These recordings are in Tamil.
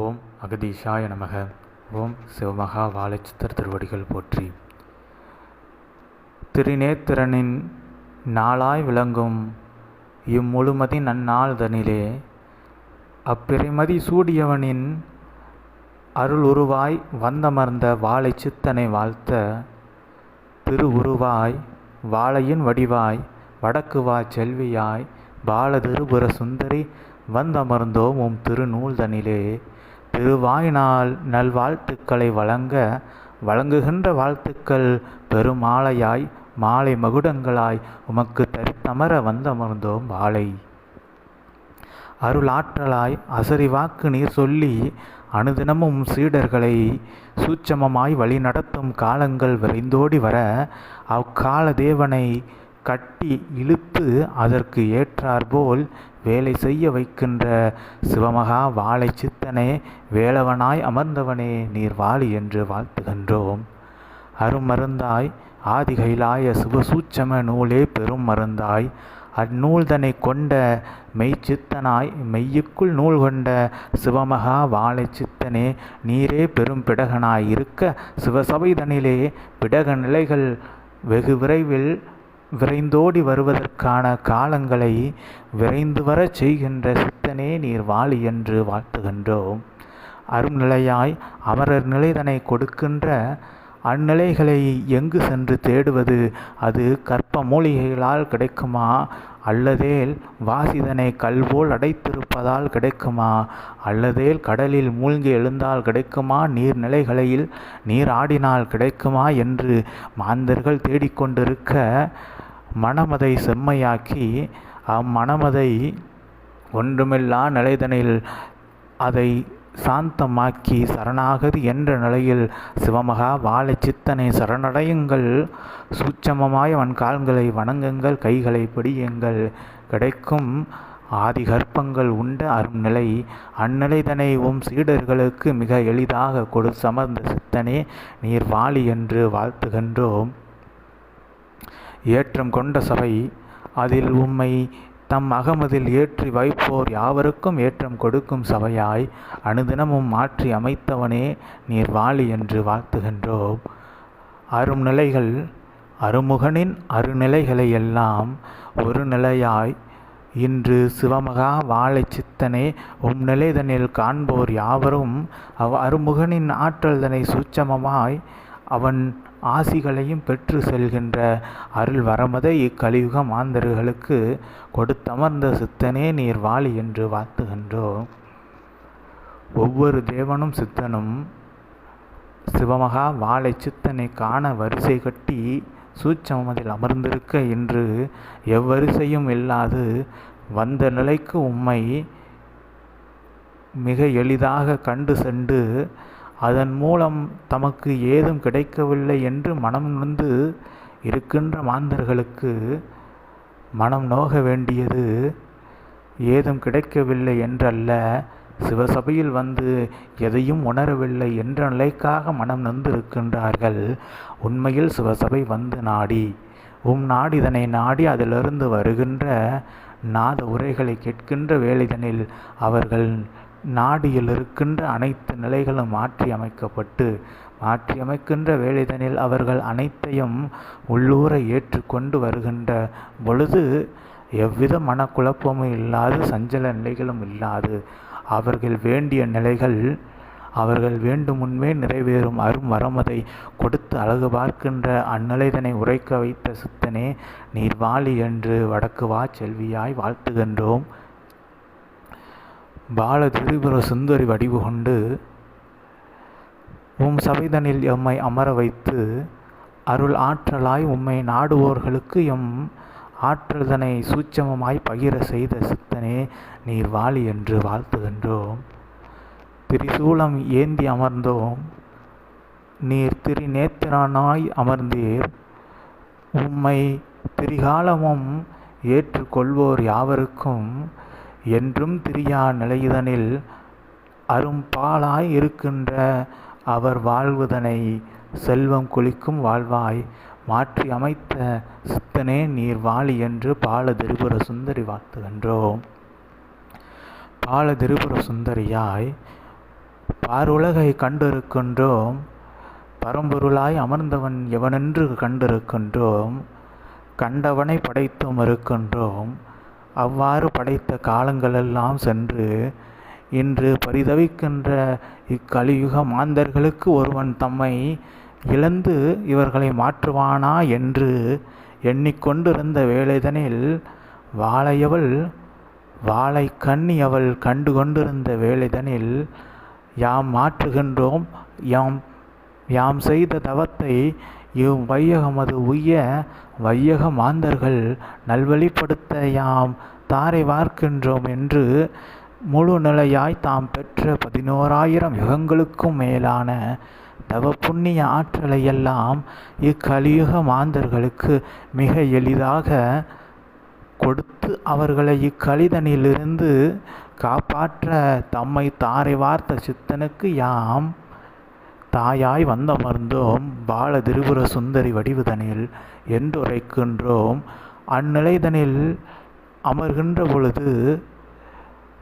ஓம் அகதீஷாய நமக. ஓம் சிவமகா வாழைச்சித்தர் திருவடிகள் போற்றி. திருநேத்திரனின் நாளாய் விளங்கும் இம்முழுமதி நன்னாள்தனிலே அப்பிறைமதி சூடியவனின் அருள் உருவாய் வந்தமர்ந்த வாழை சித்தனை வாழ்த்த திரு உருவாய் வாழையின் வடிவாய் வடக்குவாய் செல்வியாய் பால திருபுர சுந்தரி வந்தமர்ந்தோம் உம் திருநூல்தனிலே திருவாய்நாள் நல்வாழ்த்துக்களை வழங்க வழங்குகின்ற வாழ்த்துக்கள் பெருமாளையாய் மாலை மகுடங்களாய் உமக்கு தரித்தமர வந்தமர்ந்தோம் வாழை. அருளாற்றலாய் அசரிவாக்கு நீர் சொல்லி அனுதினமும் சீடர்களை சூட்சமமாய் வழிநடத்தும் காலங்கள் விரைந்தோடி வர அக்கால தேவனை கட்டி இழுத்து அதற்கு ஏற்றாற்போல் வேலை செய்ய வைக்கின்ற சிவமகா வாழை சித்தனே வேலவனாய் அமர்ந்தவனே நீர் வாழி என்று வாழ்த்துகின்றோம். அருமருந்தாய் ஆதிகைலாய சிவசூட்சம நூலே பெரும் மருந்தாய். அந்நூல்தனை கொண்ட மெய்ச்சித்தனாய் மெய்யுக்குள் நூல் கொண்ட சிவமகா வாழை சித்தனே நீரே பெரும் பிடகனாய் இருக்க சிவசபைதனிலே பிடக நிலைகள் வெகு விரைவில் விரைந்தோடி வருவதற்கான காலங்களை விரைந்து வரச் செய்கின்ற சித்தனே நீர் வாழி என்று வாழ்த்துகின்றோம். அரும்நிலையாய் அமரர் நிலைதனை கொடுக்கின்ற அந்நிலைகளை எங்கு சென்று தேடுவது? அது கற்ப மூலிகைகளால் கிடைக்குமா? அல்லதேல் வாசிதனை கல்போல் அடைத்திருப்பதால் கிடைக்குமா? அல்லதேல் கடலில் மூழ்கி எழுந்தால் கிடைக்குமா? நீர்நிலைகளில் நீராடினால் கிடைக்குமா? என்று மாந்தர்கள் தேடிக்கொண்டிருக்க மனமதை செம்மையாக்கி அம்மனமதை ஒன்றுமில்லா நிலைதனில் அதை சாந்தமாக்கி சரணாகதி என்ற நிலையில் சிவமகா வாழை சித்தனை சரணடையுங்கள். சூட்சமமாய் அவன் கால்களை வணங்குங்கள் கைகளை பிடியுங்கள். கிடைக்கும் ஆதி கற்பங்கள் உண்ட அரும் நிலை அந்நிலைதனை உம் சீடர்களுக்கு மிக எளிதாக கொடு சமர்ந்த சித்தனே நீர் வாழி என்று வாழ்த்துகின்றோம். ஏற்றம் கொண்ட சபை. அதில் உம்மை தம் அகமதில் ஏற்றி வைப்போர் யாவருக்கும் ஏற்றம் கொடுக்கும் சபையாய் அனுதினமும் மாற்றி அமைத்தவனே நீர் வாழி என்று வாழ்த்துகின்றோம். அரும் நிலைகள் அருமுகனின் அருநிலைகளை எல்லாம் ஒரு நிலையாய் இன்று சிவமகா வாழை சித்தனே உம் நிலைதனில் காண்போர் யாவரும் அவ் அருமுகனின் ஆற்றல்தனை சூட்சமமாய் அவன் ஆசிகளையும் பெற்று செல்கின்ற அருள் வரமதை இக்கலியுக மாந்தர்களுக்கு கொடுத்தமர்ந்த சித்தனே நீர் வாழி என்று வாழ்த்துகின்றோம். ஒவ்வொரு தேவனும் சித்தனும் சிவமகா வாழை சித்தனை காண வரிசை கட்டி சூட்சமதில் அமர்ந்திருக்க இன்று எவ்வரிசையும் இல்லாது வந்த நிலைக்கு உம்மை மிக எளிதாக கண்டு சென்று அதன் மூலம் தமக்கு ஏதும் கிடைக்கவில்லை என்று மனம் நொந்து இருக்கின்ற மாந்தர்களுக்கு மனம் நோக வேண்டியது. ஏதும் கிடைக்கவில்லை என்றல்ல. சிவசபையில் வந்து எதையும் உணரவில்லை என்ற நிலைக்காக மனம் நொந்து இருக்கின்றார்கள். உண்மையில் சிவசபை வந்து நாடி உம் நாடி இதனை நாடி அதிலிருந்து வருகின்ற நாத உரைகளை கேட்கின்ற வேலைதனில் அவர்கள் நாடியில் இருக்கின்ற அனைத்து நிலைகளும் மாற்றி அமைக்கப்பட்டு மாற்றி அமைக்கின்ற வேலைதனில் அவர்கள் அனைத்தையும் உள்ளூர ஏற்றுக்கொண்டு வருகின்ற பொழுது எவ்வித மனக்குழப்பமும் இல்லாது சஞ்சல நிலைகளும் இல்லாது அவர்கள் வேண்டிய நிலைகள் அவர்கள் வேண்டும் முன்பே நிறைவேறும் அரும் வரமதை கொடுத்து அழகு பார்க்கின்ற அந்நிலைதனை உரைக்க வைத்த சித்தனே நீர் வாழி என்று வடக்கு வா செல்வியாய் வாழ்த்துகின்றோம். பால திரிபுர சுந்தரி வடிவு கொண்டு உம் சபைதனில் எம்மை அமர வைத்து அருள் ஆற்றலாய் உம்மை நாடுவோர்களுக்கு எம் ஆற்றல்தனை சூட்சமமாய் பகிர செய்த சித்தனே நீர் வாழி என்று வாழ்த்துகின்றோம். திரிசூலம் ஏந்தி அமர்ந்தோம். நீர் திரிநேத்திரனாய் அமர்ந்தீர். உம்மை திரிகாலமும் ஏற்றுக்கொள்வோர் யாவருக்கும் என்றும் திரியா நிலையுதனில் அரும்பாலாய் இருக்கின்ற அவர் வாழ்வுதனை செல்வம் குளிக்கும் வாழ்வாய் மாற்றி அமைத்த சித்தனே நீர் வாழி என்று பால திரிபுர சுந்தரி வாழ்த்துகின்றோம். பால திரிபுர சுந்தரியாய் பாருலகை கண்டிருக்கின்றோம். பரம்பொருளாய் அமர்ந்தவன் எவனென்று கண்டிருக்கின்றோம். கண்டவனை படைத்தும் இருக்கின்றோம். அவ்வாறு படைத்த காலங்களெல்லாம் சென்று இன்று பரிதவிக்கின்ற இக்கலியுக மாந்தர்களுக்கு ஒருவன் தம்மை இழந்து இவர்களை மாற்றுவானா என்று எண்ணிக்கொண்டிருந்த வேளைதனில் வாழையவள் வாளை கண்ணி அவள் கண்டு கொண்டிருந்த வேளைதனில் யாம் மாற்றுகின்றோம் யாம் யாம் செய்த தவத்தை இவ் வையகமது உய்ய வையக மாந்தர்கள் நல்வழிப்படுத்த யாம் தாரை வார்க்கின்றோம் என்று முழு நிலையாய் தாம் பெற்ற பதினோராயிரம் யுகங்களுக்கும் மேலான தவ புண்ணிய ஆற்றலையெல்லாம் இக்கலியுக மாந்தர்களுக்கு மிக எளிதாக கொடுத்து அவர்களை இக்கலிதனிலிருந்து காப்பாற்ற தம்மை தாரை வார்த்த சித்தனுக்கு யாம் தாயாய் வந்தமர்ந்தோம் பால திரிபுர சுந்தரி வடிவுதனில் என்றுரைக்கின்றோம். அந்நிலைதனில் அமர்கின்ற பொழுது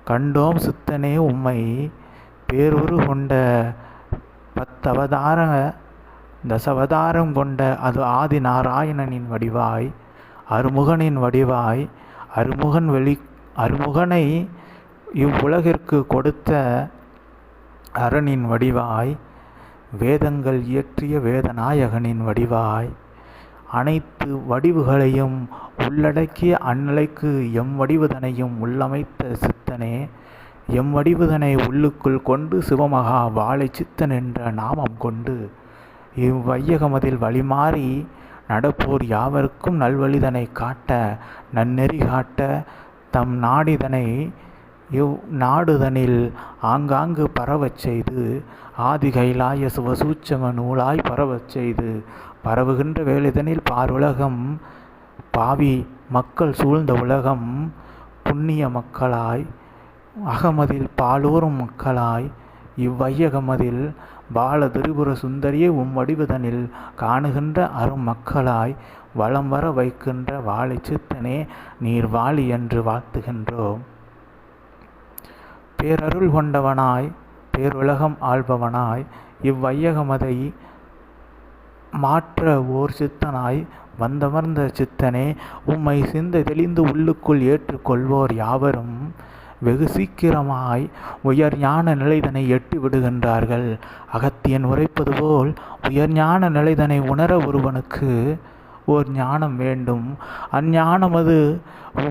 கண்டோம் சித்தனே உம்மை பேருரு கொண்ட பத்தவதார தசவதாரம் கொண்ட அது ஆதி நாராயணனின் வடிவாய் அருமுகனின் வடிவாய் அருமுகன் வெளி அருமுகனை இவ்வுலகிற்கு கொடுத்த அரணின் வடிவாய் வேதங்கள் இயற்றிய வேதநாயகனின் வடிவாய். அனைத்து வடிவுகளையும் உள்ளடக்கிய அந்நிலைக்கு எம் வடிவுதனையும் உள்ளமைத்த சித்தனே எம் வடிவுதனை உள்ளுக்குள் கொண்டு சிவமகா வாழை சித்தன் என்ற நாமம் கொண்டு இவ்வையகமதில் வழிமாறி நடப்போர் யாவருக்கும் நல்வழிதனை காட்ட நன்னெறி காட்ட தம் நாடிதனை இவ் நாடுதனில் ஆங்காங்கு பரவச் செய்து ஆதி கைலாய சிவசூச்சம நூலாய் பரவச் செய்து பரவுகின்ற வேலைதனில் பாருலகம் பாவி மக்கள் சூழ்ந்த உலகம் புண்ணிய மக்களாய் அகமதில் பாலூரும் மக்களாய் இவ்வையகமதில் பால திரிபுர சுந்தரியை உம் வடிவதனில் காணுகின்ற அரும் மக்களாய் வளம் வர வைக்கின்ற வாழை சித்தனே நீர் வாழி என்று வாழ்த்துகின்றோம். பேரருள் கொண்டவனாய் பேருலகம் ஆள்பவனாய் இவ்வையகமதை மாற்ற ஓர் சித்தனாய் வந்தமர்ந்த சித்தனே உம்மை சிந்த தெளிந்து உள்ளுக்குள் ஏற்றுக்கொள்வோர் யாவரும் வெகு சீக்கிரமாய் உயர் ஞான நிலைதனை எட்டி விடுகின்றார்கள். அகத்தியன் உரைப்பது போல் உயர் ஞான நிலைதனை உணர ஒருவனுக்கு ஓர் ஞானம் வேண்டும். அஞ்ஞானமது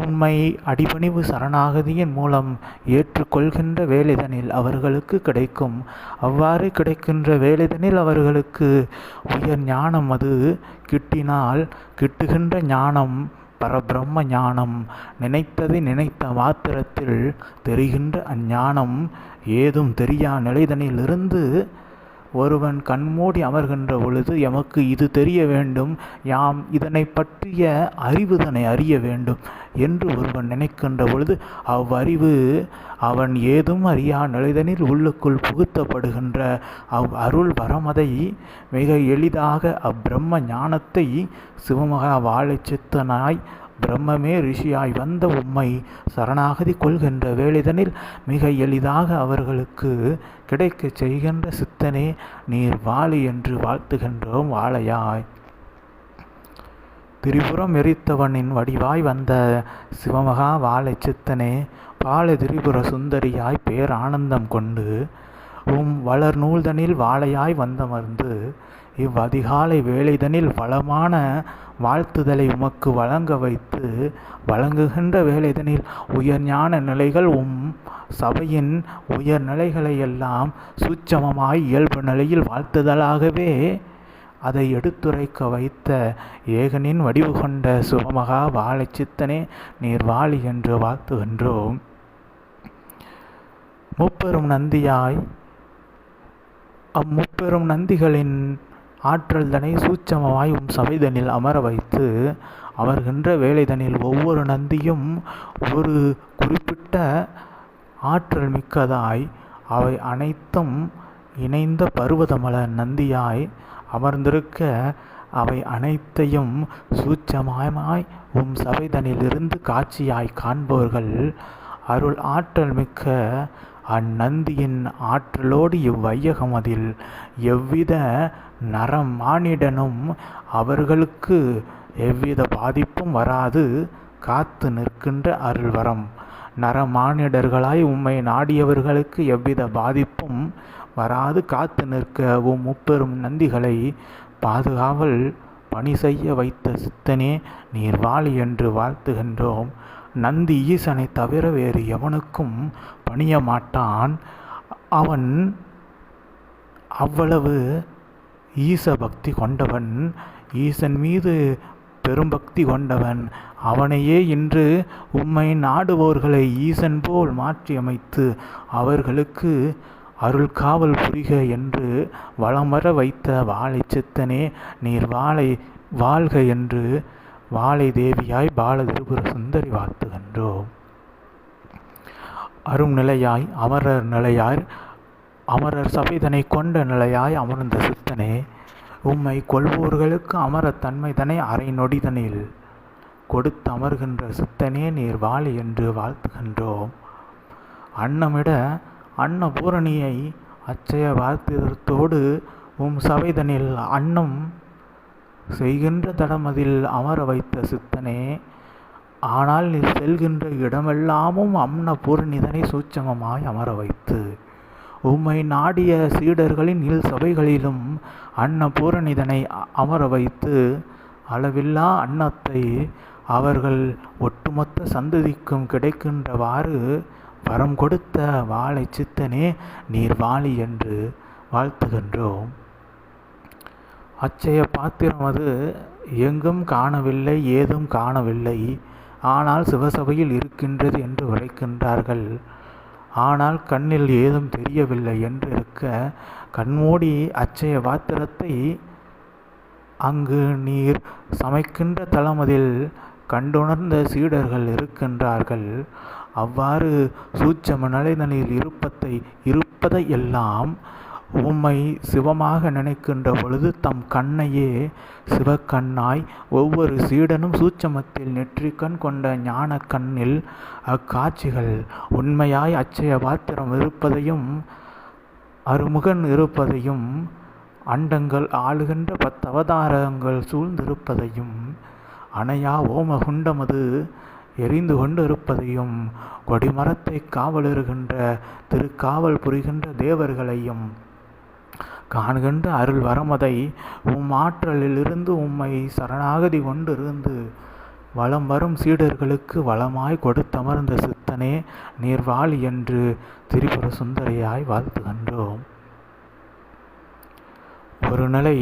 உண்மை அடிபணிவு சரணாகதியின் மூலம் ஏற்றுக்கொள்கின்ற வேலைதனில் அவர்களுக்கு கிடைக்கும். அவ்வாறு கிடைக்கின்ற வேலைதனில் அவர்களுக்கு உயர் ஞானம் அது. கிட்டினால் கிட்டுகின்ற ஞானம் பரபிரம்ம ஞானம். நினைத்ததை நினைத்த மாத்திரத்தில் தெரிகின்ற அஞ்ஞானம் ஏதும் தெரியா நிலைதனிலிருந்து ஒருவன் கண்மூடி அமர்கின்ற பொழுது எமக்கு இது தெரிய வேண்டும். யாம் இதனை பற்றிய அறிவுதனை அறிய வேண்டும் என்று ஒருவன் நினைக்கின்ற பொழுது அவ்வறிவு அவன் ஏதும் அறியா நிலைதனில் உள்ளுக்குள் புகுத்தப்படுகின்ற. அவ் அருள் வரமதை மிக எளிதாக அப்பிரம்ம ஞானத்தை சிவமகா வாழைச்சித்தனாய் பிரம்மமே ரிஷியாய் வந்த உம்மை சரணாகதி கொள்கின்ற வேளிதனில் மிக எளிதாக அவர்களுக்கு கிடைக்கச் செய்கின்ற சித்தனே நீர் வாழி என்று வாழ்த்துகின்றோம் வாழையாய். திரிபுரம் எரித்தவனின் வடிவாய் வந்த சிவமகா வாழை சித்தனே பால திரிபுர சுந்தரியாய் பேரானந்தம் கொண்டு உம் வளர் நூல்தனில் வாழையாய் வந்தமர்ந்து இவ்வதிகாலை வேலைதனில் வளமான வாழ்த்துதலை உமக்கு வழங்க வைத்து வழங்குகின்ற வேலைதனில் உயர் ஞான நிலைகள் உம் சபையின் உயர் நிலைகளை எல்லாம் சுச்சமமாய் இயல்பு நிலையில் வாழ்த்துதலாகவே அதை எடுத்துரைக்க வைத்த ஏகனின் வடிவு கொண்ட சுபமகா வாழை சித்தனே நீர் வாழி என்று வாழ்த்துகின்றோம். முப்பெரும் நந்தியாய் அம்முப்பெரும் நந்திகளின் ஆற்றல் தனை சூட்சமமாய் உம் சபைதனில் அமர வைத்து அமர்கின்ற வேலைதனில் ஒவ்வொரு நந்தியும் ஒரு குறிப்பிட்ட ஆற்றல் மிக்கதாய் அவை அனைத்தும் இணைந்த பருவதமல நந்தியாய் அமர்ந்திருக்க அவை அனைத்தையும் சூட்சமாய் உம் சபைதனிலிருந்து காட்சியாய் காண்பவர்கள் அருள் ஆற்றல் மிக்க அந்நந்தியின் ஆற்றலோடு இவ்வையகம் அதில் எவ்வித நரம் மானிடனும் அவர்களுக்கு எவ்வித பாதிப்பும் வராது. காத்து நிற்கின்ற அருள்வரம். நரமானிடர்களாய் உம்மை நாடியவர்களுக்கு எவ்வித பாதிப்பும் வராது. காத்து நிற்க உம் முப்பெரும் நந்திகளை பாதுகாவல் பணி செய்ய வைத்த சித்தனே நீர் வாழி என்று வாழ்த்துகின்றோம். நந்தி ஈசனை தவிர வேறு எவனுக்கும் பணிய மாட்டான் அவன் அவ்வளவு ஈச பக்தி கொண்டவன் ஈசன் மீது பெரும்பக்தி கொண்டவன். அவனையே இன்று உம்மை நாடுவோர்களை ஈசன் போல் மாற்றியமைத்து அவர்களுக்கு அருள் காவல் புரிக என்று வளமர வைத்த வாழை சித்தனே நீர் வாழை வாழ்க என்று வாழை தேவியாய் பாலதிருபுர சுந்தரி வாழ்த்துகின்றோம். அரும் நிலையாய் அமரர் நிலையாய் அமரர் சபைதனை கொண்ட நிலையாய் அமர்ந்த சித்தனே உம்மை கொள்வோர்களுக்கு அமரத்தன்மைதனை அரை நொடிதனில். கொடுத்து அமர்கின்ற சித்தனே நீர் வாழி என்று வாழ்த்துகின்றோம். அன்னமிட அன்னபூரணியை அச்சய வாழ்த்திதத்தோடு உம் சபைதனில் அன்னம் செய்கின்ற தடமதில் அமர வைத்த சித்தனே ஆனால் நீ செல்கின்ற இடமெல்லாமும் அம்ன பூரணிதனை சூட்சமமாய் அமர வைத்து. உம்மை நாடிய சீடர்களின் இல் சபைகளிலும் அன்ன பூரணிதனை அமர வைத்து அளவில்லா அன்னத்தை அவர்கள் ஒட்டுமொத்த சந்ததிக்கும் கிடைக்கின்றவாறு வரம் கொடுத்த வாழை சித்தனே நீர் வாழி என்று வாழ்த்துகின்றோம். அச்சய பாத்திரம் அது எங்கும் காணவில்லை ஏதும் காணவில்லை. ஆனால் சிவசபையில் இருக்கின்றது என்று உரைக்கின்றார்கள் ஆனால் கண்ணில் ஏதும் தெரியவில்லை என்று இருக்க கண்மூடி அச்சய பாத்திரத்தை அங்கு நீர் சமைக்கின்ற தளமதில் கண்டுணர்ந்த சீடர்கள் இருக்கின்றார்கள். அவ்வாறு சூட்சம நிலைதனில் இருப்பதை இருப்பதை எல்லாம் உம்மை சிவமாக நினைக்கின்ற பொழுது தம் கண்ணையே சிவக்கண்ணாய் ஒவ்வொரு சீடனும் சூட்சமத்தில் நெற்றிக்கண் கொண்ட ஞான கண்ணில் அக்காட்சிகள். உண்மையாய் அச்சய பாத்திரம் இருப்பதையும் அருமுகன் இருப்பதையும் அண்டங்கள் ஆளுகின்ற பத்தவதாரங்கள் சூழ்ந்திருப்பதையும் அணையா ஓமகுண்டமது எரிந்து கொண்டிருப்பதையும் கொடிமரத்தை காவலிருகின்ற திருக்காவல் புரிகின்ற தேவர்களையும் காண்கின்ற அருள் வரமதை உம் ஆற்றலிலிருந்து உம்மை சரணாகதி கொண்டிருந்து வளம் வரும் சீடர்களுக்கு வளமாய் கொடுத்தமர்ந்த சித்தனே நீர்வாழி என்று திரிபுர சுந்தரியாய் வாழ்த்துகின்றோம். ஒரு நிலை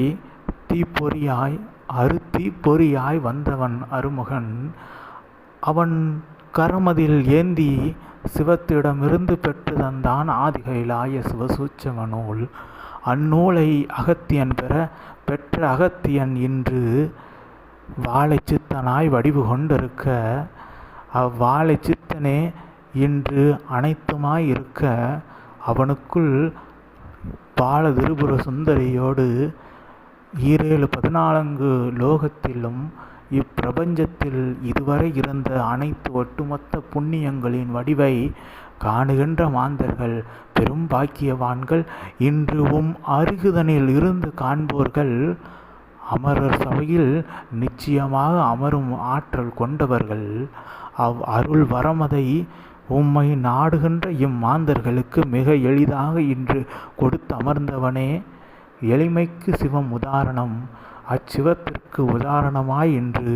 தீப்பொறியாய் அருத்தீப்பொறியாய் வந்தவன் அருமுகன். அவன் கரமதில் ஏந்தி சிவத்திடமிருந்து பெற்று தந்தான் ஆதிகைலாய சிவசூச்சம நூல். அந்நூலை அகத்தியன் பெற பெற்ற அகத்தியன் இன்று வாழை சித்தனாய் வடிவு கொண்டிருக்க அவ்வாழை சித்தனே இன்று அனைத்துமாய் இருக்க அவனுக்குள் பால திருபுர சுந்தரியோடு ஈரேழு பதினாலங்கு லோகத்திலும் இப்பிரபஞ்சத்தில் இதுவரை இருந்த அனைத்து ஒட்டுமொத்த புண்ணியங்களின் வடிவை காணுகின்ற மாந்தர்கள் பெரும் பாக்கியவான்கள் இன்று உம் அருகுதனில் இருந்து காண்போர்கள். அமரர் சபையில் நிச்சயமாக அமரும் ஆற்றல் கொண்டவர்கள். அவ் அருள் வரமதை உம்மை நாடுகின்ற இம்மாந்தர்களுக்கு மிக எளிதாக இன்று கொடுத்து அமர்ந்தவனே. எளிமைக்கு சிவம் உதாரணம். அச்சிவத்திற்கு உதாரணமாய் இன்று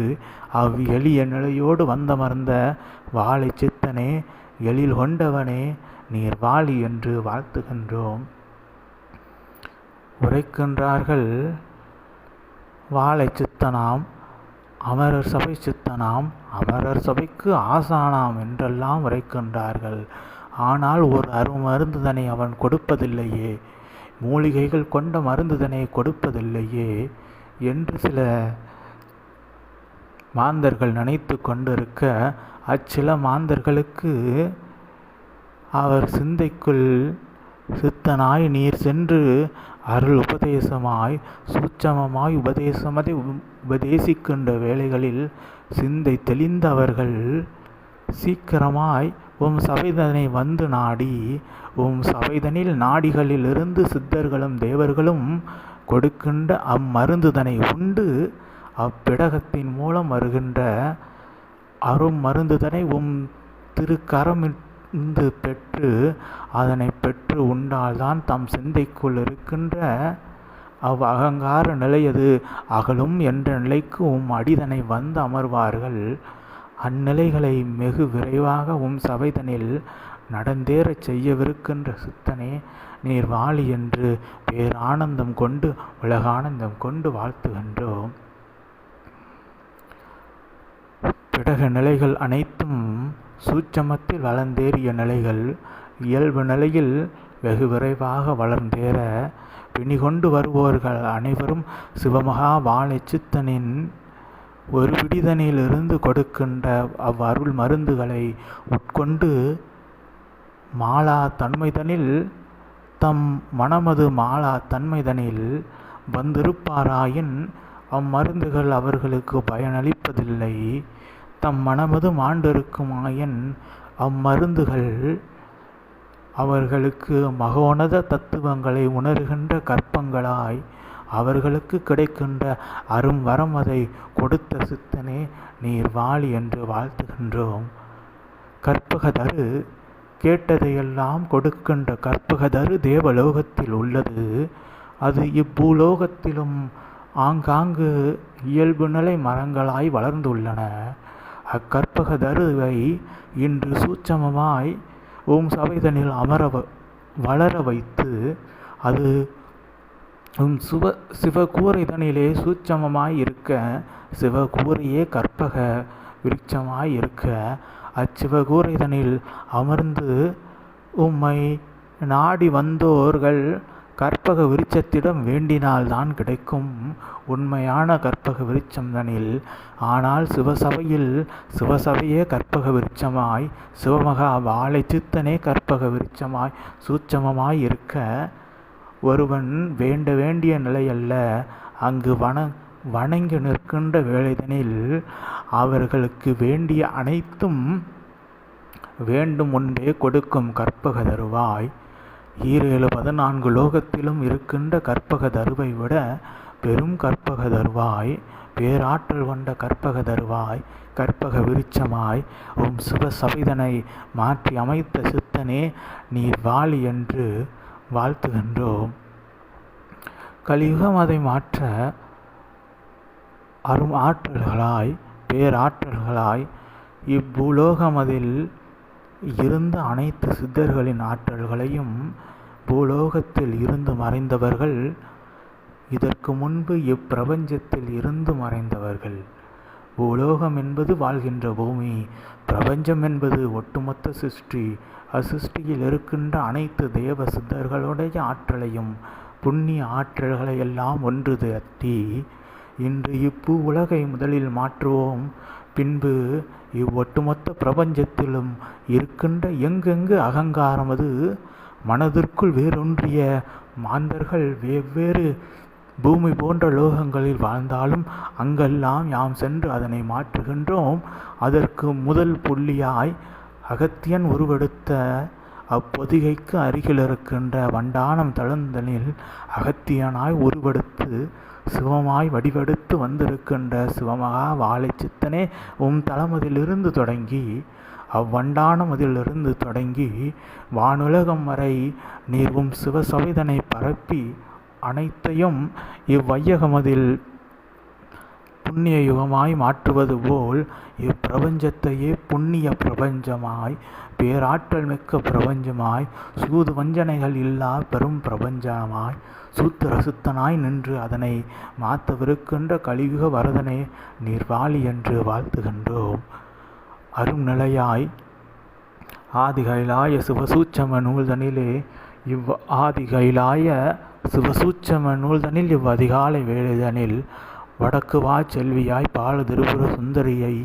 அவ் எளிய நிலையோடு வந்தமர்ந்த வாழை சித்தனே எழில் கொண்டவனே நீர் வாழி என்று வாழ்த்துகின்றோம். உரைக்கின்றார்கள் வாழை சித்தனாம் அமரர் சபை சித்தனாம் அமரர் சபைக்கு ஆசானாம் என்றெல்லாம் உரைக்கின்றார்கள். ஆனால் ஒரு அரு மருந்துதனை அவன் கொடுப்பதில்லையே மூலிகைகள் கொண்ட மருந்துதனை கொடுப்பதில்லையே என்று சில மாந்தர்கள் நினைத்து கொண்டிருக்க அச்சில மாந்தர்களுக்கு அவர் சிந்தைக்குள் சித்தனாய் நீர் சென்று அருள் உபதேசமாய் சூட்சமமாய் உபதேசமதை உபதேசிக்கின்ற வேளைகளில் சிந்தை தெளிந்தவர்கள் சீக்கிரமாய் உம் சபைதனை வந்து நாடி உம் சபைதனில் நாடிகளிலிருந்து சித்தர்களும் தேவர்களும் கொடுக்கின்ற அம்மருந்துதனை உண்டு அப்பிடகத்தின் மூலம் வருகின்ற அரும் மருந்துதனை உம் திருக்கரமிருந்து பெற்று அதனை பெற்று உண்டால்தான் தம் சிந்தைக்குள் இருக்கின்ற அவ் அகங்கார நிலையது அகலும் என்ற நிலைக்கு உம் அடிதனை வந்து அமர்வார்கள். அந்நிலைகளை வெகு விரைவாக உம் சபைதனில் நடந்தேறச் செய்யவிருக்கின்ற சித்தனே நீர் வாழி என்று பேரானந்தம் கொண்டு உலகானந்தம் கொண்டு வாழ்த்துகின்றோம். பிடக நிலைகள் அனைத்தும் சூட்சமத்தில் வளர்ந்தேறிய நிலைகள் இயல்பு நிலையில் வெகு விரைவாக வளர்ந்தேற பிணிகொண்டு வருவோர்கள் அனைவரும் சிவமகா வாழைச்சித்தனின் ஒரு விடிதனிலிருந்து கொடுக்கின்ற அவ்வருள் மருந்துகளை உட்கொண்டு மாலா தன்மைதனில் தம் மனமது மாலா தன்மைதனில் வந்திருப்பாராயின் அம்மருந்துகள் அவர்களுக்கு பயனளிப்பதில்லை. தம் ஆண்டிருக்கும் ஆயன் அம்மருந்துகள். அவர்களுக்கு மகோனத தத்துவங்களை உணர்கின்ற கற்பங்களாய் அவர்களுக்கு கிடைக்கின்ற அரும் வரம் அதை கொடுத்த சித்தனே நீர் வாழி என்று வாழ்த்துகின்றோம். கற்பகதரு கேட்டதையெல்லாம் கொடுக்கின்ற கற்பகதரு தேவலோகத்தில் உள்ளது. அது இப்பூலோகத்திலும் ஆங்காங்கு இயல்பு நிலை மரங்களாய் வளர்ந்துள்ளன. அக்கற்பக தருவை இன்று சூட்சமமாய் ஓம் சபைதனில் அமர வளர வைத்து அது உம் சிவ சிவகூரைதனிலே சூட்சமமாய் இருக்க சிவகூரையே கற்பக விருட்சமாய் இருக்க அச்சிவகூரைதனில் அமர்ந்து உம்மை நாடி வந்தோர்கள் கற்பக விருட்சத்திடம் வேண்டினால்தான் கிடைக்கும். உண்மையான கற்பக விருட்சம்தனில் ஆனால் சிவசபையில் சிவசபையே கற்பக விருட்சமாய் சிவமகா வாழை சித்தனே கற்பக விருட்சமாய் சூட்சமமாய் இருக்க ஒருவன் வேண்ட வேண்டிய நிலையல்ல. அங்கு வன வணங்கி நிற்கின்ற வேலைதனில் அவர்களுக்கு வேண்டிய அனைத்தும் வேண்டும் முன்பே கொடுக்கும் கற்பக தருவாய். ஈரேழு பதினான்கு லோகத்திலும் இருக்கின்ற கற்பக தருவை விட பெரும் கற்பக தருவாய். பேராற்றல் கொண்ட கற்பக தருவாய் கற்பக விருட்சமாய். உம் சிவ சபைதனை மாற்றி அமைத்த சித்தனே நீர் வாழி என்று வாழ்த்துகின்றோம். கலியுகம் அதை மாற்ற அரும் ஆற்றல்களாய் பேராற்றல்களாய் இப்பூலோகமதில் இருந்த அனைத்து சித்தர்களின் ஆற்றல்களையும் பூலோகத்தில் இருந்து மறைந்தவர்கள் இதற்கு முன்பு இப்பிரபஞ்சத்தில் இருந்து மறைந்தவர்கள். பூலோகம் என்பது வாழ்கின்ற பூமி பிரபஞ்சம் என்பது ஒட்டுமொத்த சிருஷ்டி. அசிருஷ்டியில் இருக்கின்ற அனைத்து தேவ சித்தர்களுடைய ஆற்றலையும் புண்ணிய ஆற்றல்களை எல்லாம் ஒன்று திரட்டி இன்று இப்பூ உலகை முதலில் மாற்றுவோம். பின்பு இவ்வொட்டுமொத்த பிரபஞ்சத்திலும் இருக்கின்ற எங்கெங்கு அகங்காரமது மனதிற்குள் வேரொன்றிய மாந்தர்கள் வெவ்வேறு பூமி போன்ற லோகங்களில் வாழ்ந்தாலும் அங்கெல்லாம் யாம் சென்று அதனை மாற்றுகின்றோம். அதற்கு முதல் புள்ளியாய் அகத்தியன் உருவெடுத்த அப்பொதிகைக்கு அருகில் இருக்கின்ற வண்டானம் தழுந்தனில் அகத்தியனாய் உருவெடுத்து சிவமாய் வடிவெடுத்து வந்திருக்கின்ற சிவமகா வாழை சித்தனே உம் தளமதிலிருந்து தொடங்கி அவ்வண்டானமதிலிருந்து தொடங்கி வானுலகம் வரை நீர் உம் சிவசவிதனை பரப்பி அனைத்தையும் இவ்வையகமதில் புண்ணிய யுகமாய் மாற்றுவது போல் இப்பிரபஞ்சத்தையே புண்ணிய பிரபஞ்சமாய் பேராற்றல் மிக்க பிரபஞ்சமாய் சூது வஞ்சனைகள் இல்லா பெரும் பிரபஞ்சமாய் சூத்திர சுத்தனாய் நின்று அதனை மாற்றவிருக்கின்ற கலியுக வரதனே நீர்வாளி என்று வாழ்த்துகின்றோம். அரும் நிலையாய் ஆதிகைலாய சிவசூச்சம நூல்தனிலே இவ் ஆதிகைலாய சிவசூச்சம நூல்தனில் இவ் அதிகாலை வேலைதனில் வடக்கு வா செல்வியாய் பால திருபுர சுந்தரியை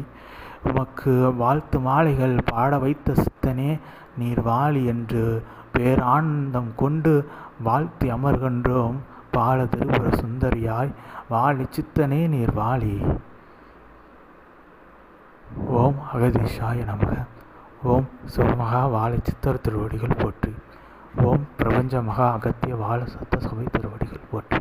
உமக்கு வாழ்த்து மாலைகள் பாட வைத்த சித்தனே நீர் வாழி என்று பேரானந்தம் கொண்டு வாழ்த்தி அமர்கின்றோம். பால திருபுர சுந்தரியாய் வாழி சித்தனே நீர் வாழி. ஓம் அகதீஷாய நமக. ஓம் சிவமகா வாழை சித்தர் திருவடிகள் போற்றி. ஓம் பிரபஞ்ச மகா அகத்திய வாழ சத்த சபை திருவடிகள் போற்றி.